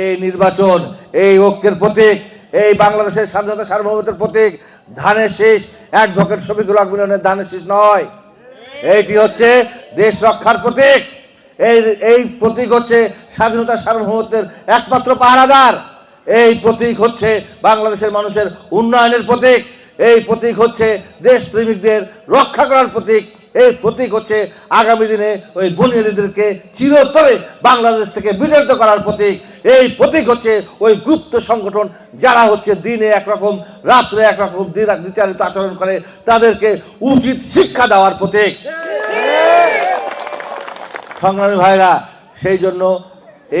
এই নির্বাচন, এই ঐক্যের প্রতীক, এই বাংলাদেশের স্বাধীনতা সার্বভৌমত্বের প্রতীক, ধানের শীষ অ্যাডভোকেট শফিকুল হক মিলনের ধানের শীষ নয়। এইটি হচ্ছে দেশ রক্ষার প্রতীক। এই এই প্রতীক হচ্ছে স্বাধীনতা সার্বভৌমত্বের একমাত্র পাহারাদার। এই প্রতীক হচ্ছে বাংলাদেশের মানুষের উন্নয়নের প্রতীক। এই প্রতীক হচ্ছে দেশপ্রেমিকদের রক্ষা করার প্রতীক। এই প্রতীক হচ্ছে আগামী দিনে ওই বুনিয়াদীদেরকে চিরতরে বাংলাদেশ থেকে বিতাড়িত করার প্রতীক। এই প্রতীক হচ্ছে ওই গুপ্ত সংগঠন যারা হচ্ছে দিনে একরকম, রাত্রে একরকম দ্বিচারিত আচরণ করে, তাদেরকে উচিত শিক্ষা দেওয়ার প্রতীক। সংগ্রামী ভাইরা, সেই জন্য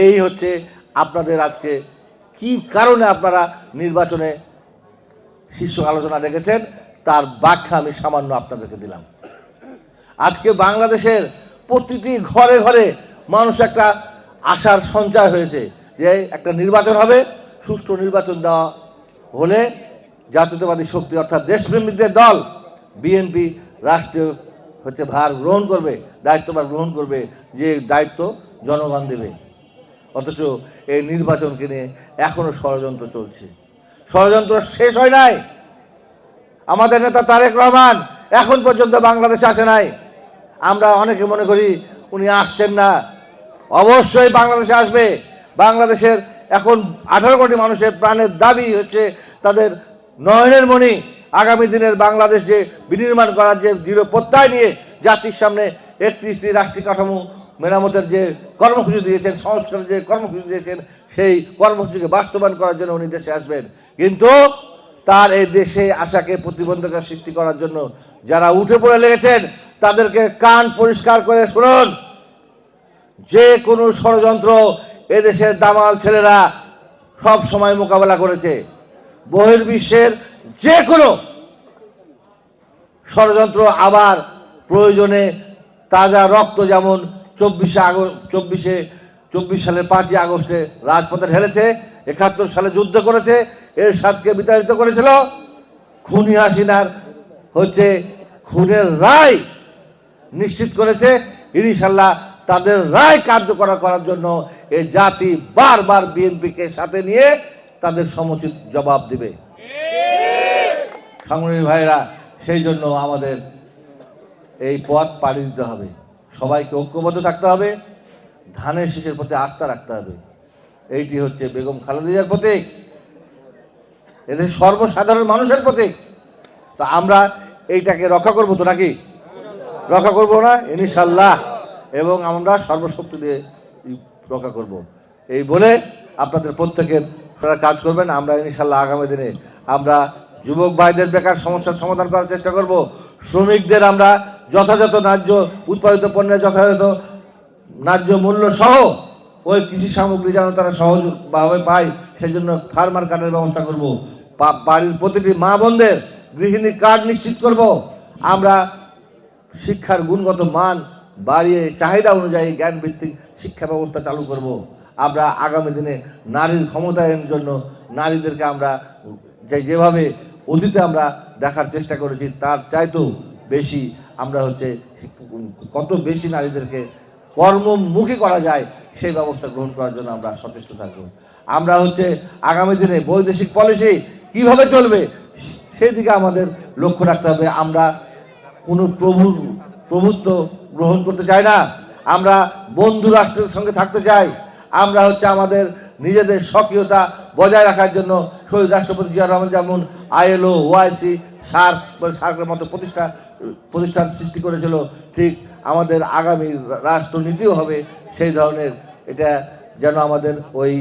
এই হচ্ছে আপনাদের আজকে কি কারণে আপনারা নির্বাচনে শীর্ষ আলোচনা রেখেছেন, তার ব্যাখ্যা আমি সামান্য আপনাদেরকে দিলাম। আজকে বাংলাদেশের প্রতিটি ঘরে ঘরে মানুষ একটা আশার সঞ্চার হয়েছে যে একটা নির্বাচন হবে, সুষ্ঠু নির্বাচন দেওয়া হলে জাতীয়তাবাদী শক্তি অর্থাৎ দেশপ্রেমিকদের দল বিএনপি রাষ্ট্রীয় হচ্ছে ভার গ্রহণ করবে, দায়িত্বভার গ্রহণ করবে, যে দায়িত্ব জনগণ দেবে। অথচ এই নির্বাচনকে নিয়ে এখনও ষড়যন্ত্র চলছে। ষড়যন্ত্র শেষ হয় নাই। আমাদের নেতা তারেক রহমান এখন পর্যন্ত বাংলাদেশে আসে নাই। আমরা অনেকে মনে করি উনি আসছেন না। অবশ্যই বাংলাদেশে আসবে। বাংলাদেশের এখন আঠারো কোটি মানুষের প্রাণের দাবি হচ্ছে তাদের নয়নের মণি আগামী দিনের বাংলাদেশ যে বিনির্মাণ করার যে দৃঢ় প্রত্যয় নিয়ে জাতির সামনে একত্রিশটি রাষ্ট্রীয় কাঠামো মেরামতের যে কর্মসূচি দিয়েছেন, সংস্কারের যে কর্মসূচি দিয়েছেন, সেই কর্মসূচিকে বাস্তবায়ন করার জন্য উনি দেশে আসবেন। কিন্তু তার এই দেশে আশাকে প্রতিবন্ধকতা সৃষ্টি করার জন্য যারা উঠে পড়ে লেগেছেন, তাদেরকে কান পরিষ্কার করে শুনুন। যে কোনো ষড়যন্ত্র এদেশের দামাল ছেলেরা সব সময় মোকাবেলা করেছে। বহির্বিশ্বের যে কোনো ষড়যন্ত্র আবার প্রয়োজনে তাজা রক্ত যেমন চব্বিশে আগস্ট, চব্বিশে, চব্বিশ সালের পাঁচই আগস্টে রাজপথে ঢেলেছে একাত্তর সালে যুদ্ধ করেছে এর সাথকে বিতাড়িত করেছিল। খুনি হাসিনার হচ্ছে খুনের রায় নিশ্চিত করেছে। ইনশাল্লাহ তাদের রায় কার্যকর করার জন্য এই জাতি বারবার বিএনপিকে সাথে নিয়ে তাদের সমুচিত জবাব দিবে। সংগ্রামী ভাইরা সেই জন্য আমাদের এই পথ পাড়ি দিতে হবে। সবাইকে ঐক্যবদ্ধ থাকতে হবে। ধানের শীষের প্রতি আস্থা রাখতে হবে। এইটি হচ্ছে বেগম খালেদিয়ার প্রতীক। এদের সর্বসাধারণ মানুষের প্রতীক। তো আমরা এইটাকে রক্ষা করব তো নাকি? রক্ষা করব না? ইনশাল্লাহ এবং আমরা সর্বশক্তি দিয়ে রক্ষা করব। এই বলে আপনাদের প্রত্যেকের কাজ করবেন। আমরা ইনশাল্লাহ আগামী দিনে আমরা যুবক ভাইদের বেকার সমস্যার সমাধান করার চেষ্টা করব। শ্রমিকদের আমরা যথাযথ ন্যায্য উৎপাদিত পণ্যের যথাযথ ন্যায্য মূল্য সহ ওই কৃষি সামগ্রী যেন তারা সহজভাবে পায় সেই জন্য ফার্মার কার্ডের ব্যবস্থা করব। বাড়ির প্রতিটি মা বোনদের গৃহিণী কার্ড নিশ্চিত করব। আমরা শিক্ষার গুণগত মান বাড়িয়ে চাহিদা অনুযায়ী জ্ঞান ভিত্তিক শিক্ষা ব্যবস্থা চালু করব। আমরা আগামী দিনে নারীর ক্ষমতায়নের জন্য নারীদেরকে আমরা যে যেভাবে অতীতে আমরা দেখার চেষ্টা করেছি, তার চাইতেও বেশি আমরা হচ্ছে কত বেশি নারীদেরকে কর্মমুখী করা যায়, সেই ব্যবস্থা গ্রহণ করার জন্য আমরা সচেষ্ট থাকব। আমরা হচ্ছে আগামী দিনে বৈদেশিক পলিসি কীভাবে চলবে, সেদিকে আমাদের লক্ষ্য রাখতে হবে। আমরা কোনো প্রভু, প্রভুত্ব গ্রহণ করতে চাই না। আমরা বন্ধু রাষ্ট্রের সঙ্গে থাকতে চাই। আমরা হচ্ছে আমাদের নিজেদের সক্রিয়তা বজায় রাখার জন্য শহীদ রাষ্ট্রপতি জিয়া রহমান যেমন আইএলও ওআইসি সার্ক, সার্কের মতো প্রতিষ্ঠা, প্রতিষ্ঠান সৃষ্টি করেছিল, ঠিক আমাদের আগামী রাষ্ট্রনীতিও হবে, সেই ধরনের এটা যেন আমাদের ওই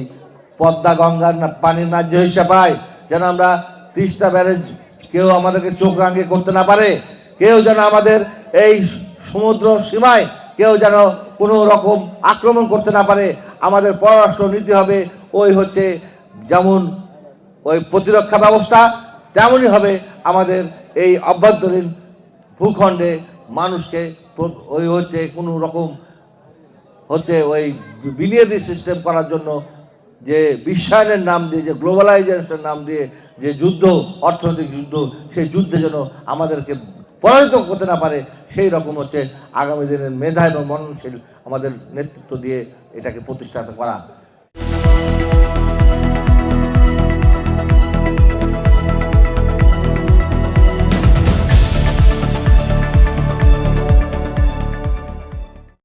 পদ্মা গঙ্গার না পানির ন্যায্য হিসা পায়, যেন আমরা তিস্তা ব্যারেজ কেউ আমাদেরকে চোখ রাঙিয়ে করতে না পারে, কেউ যেন আমাদের এই সমুদ্র সীমায় কেউ যেন কোনো রকম আক্রমণ করতে না পারে, আমাদের পররাষ্ট্র নীতি হবে, ওই হচ্ছে যেমন ওই প্রতিরক্ষা ব্যবস্থা, তেমনই হবে আমাদের এই অভ্যন্তরীণ ভূখণ্ডে মানুষকে ওই হচ্ছে কোনো রকম হচ্ছে ওই বিনিয়োগী সিস্টেম করার জন্য যে বিশ্বায়নের নাম দিয়ে, যে গ্লোবালাইজেশনের নাম দিয়ে যে যুদ্ধ, অর্থনৈতিক যুদ্ধ, সেই যুদ্ধে যেন আমাদেরকে পরাজিত করতে না পারে, সেই রকম হচ্ছে আগামী দিনের মেধা এবং মননশীল আমাদের নেতৃত্ব দিয়ে এটাকে প্রতিষ্ঠা করা।